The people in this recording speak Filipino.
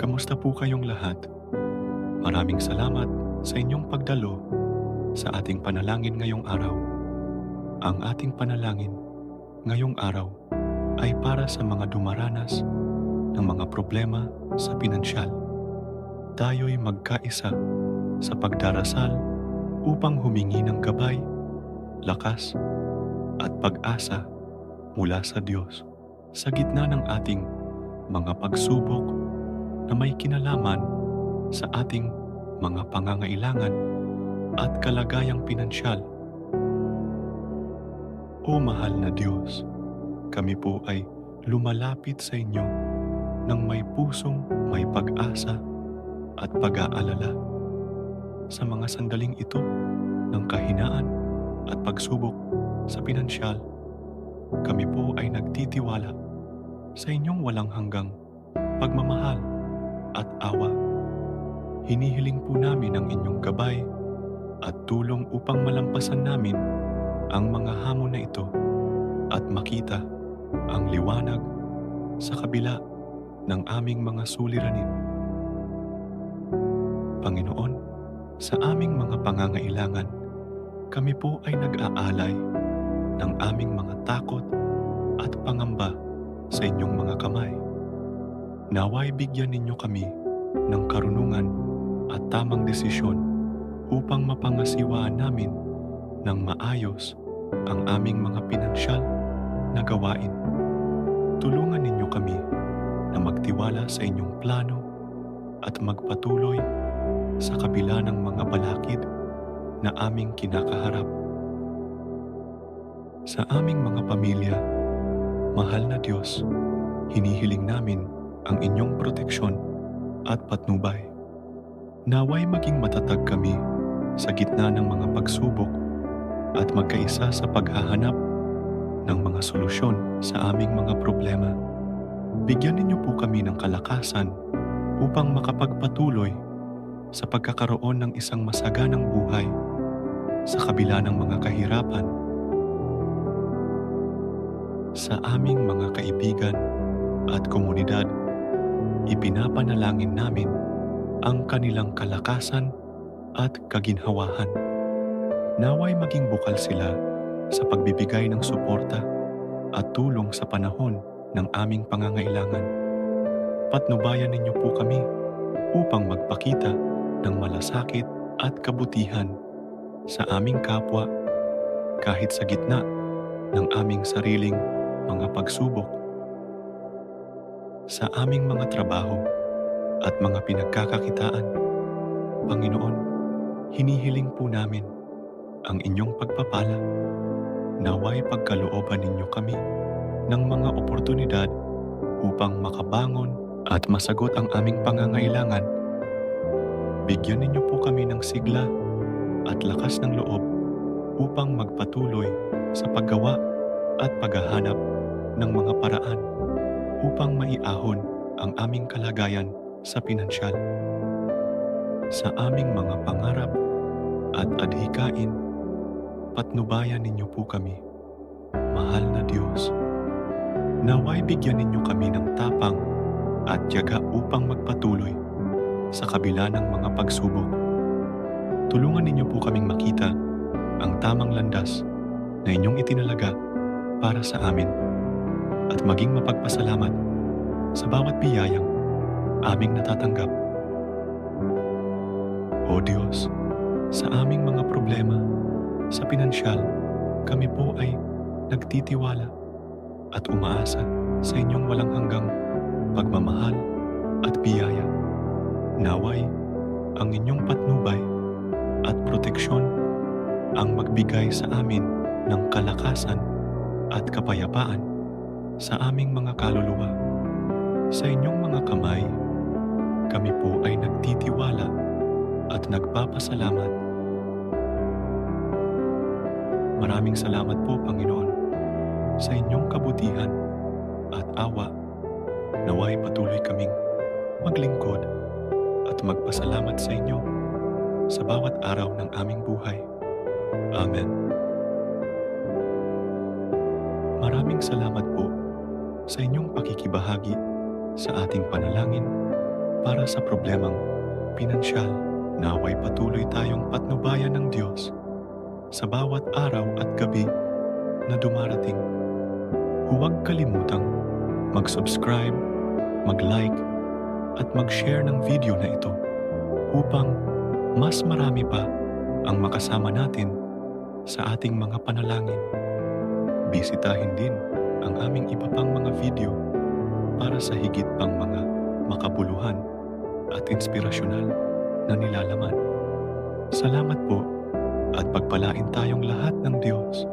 Kamusta po kayong lahat? Maraming salamat sa inyong pagdalo sa ating panalangin ngayong araw. Ang ating panalangin ngayong araw ay para sa mga dumaranas ng mga problema sa pinansyal. Tayo'y magkaisa sa pagdarasal upang humingi ng gabay, lakas, at pag-asa mula sa Diyos sa gitna ng ating mga pagsubok na may kinalaman sa ating mga pangangailangan at kalagayang pinansyal. O mahal na Diyos, kami po ay lumalapit sa inyo ng may pusong may pag-asa at pag-aalala sa mga sandaling ito ng kahinaan at pagsubok sa pinansyal. Kami po ay nagtitiwala sa inyong walang hanggang pagmamahal at awa. Hinihiling po namin ang inyong gabay at tulong upang malampasan namin ang mga hamon na ito at makita ang liwanag sa kabila ng aming mga suliranin. Panginoon, sa aming mga pangangailangan, kami po ay nag-aalay ng aming mga takot at pangamba sa inyong mga kamay. Naway bigyan ninyo kami ng karunungan at tamang desisyon upang mapangasiwaan namin ng maayos ang aming mga pinansyal na gawain. Tulungan ninyo kami na magtiwala sa inyong plano at magpatuloy sa kabila ng mga balakid na aming kinakaharap. Sa aming mga pamilya, mahal na Diyos, hinihiling namin ang inyong proteksyon at patnubay. Naway maging matatag kami sa gitna ng mga pagsubok at magkaisa sa paghahanap ng mga solusyon sa aming mga problema. Bigyan ninyo po kami ng kalakasan upang makapagpatuloy sa pagkakaroon ng isang masaganang buhay sa kabila ng mga kahirapan. Sa aming mga kaibigan at komunidad, ipinapanalangin namin ang kanilang kalakasan at kaginhawahan. Naway maging bukal sila sa pagbibigay ng suporta at tulong sa panahon ng aming pangangailangan. Patnubayan ninyo po kami upang magpakita ng malasakit at kabutihan sa aming kapwa kahit sa gitna ng aming sariling mga pagsubok. Sa aming mga trabaho at mga pinagkakakitaan, Panginoon, hinihiling po namin ang inyong pagpapala. Naway pagkalooban ninyo kami ng mga oportunidad upang makabangon at masagot ang aming pangangailangan. Bigyan ninyo po kami ng sigla at lakas ng loob upang magpatuloy sa paggawa at paghahanap ng mga paraan upang maiahon ang aming kalagayan sa pinansyal. Sa aming mga pangarap at adhikain, patnubayan ninyo po kami, mahal na Diyos. Naway bigyan ninyo kami ng tapang at tiyaga upang magpatuloy sa kabila ng mga pagsubok. Tulungan ninyo po kaming makita ang tamang landas na inyong itinalaga para sa amin at maging mapagpasalamat sa bawat biyayang aming natatanggap. O Diyos, sa aming mga problema sa pinansyal, kami po ay nagtitiwala at umaasa sa inyong walang hanggang pagmamahal at biyaya. Naway, ang inyong patnubay at proteksyon ang magbigay sa amin ng kalakasan at kapayapaan sa aming mga kaluluwa. Sa inyong mga kamay, kami po ay nagtitiwala at nagpapasalamat. Maraming salamat po, Panginoon, sa inyong kabutihan at awa. Naway patuloy kaming maglingkod at magpasalamat sa inyo sa bawat araw ng aming buhay. Amen. Maraming salamat po sa inyong pakikibahagi sa ating panalangin para sa problemang pinansyal. Naway patuloy tayong patnubayan ng Diyos sa bawat araw at gabi na dumarating. Huwag kalimutang mag-subscribe, mag-like, at mag-share ng video na ito upang mas marami pa ang makasama natin sa ating mga panalangin. Bisitahin din ang aming iba pang mga video para sa higit pang mga makabuluhan at inspirasyonal na nilalaman. Salamat po at pagpalain tayong lahat ng Diyos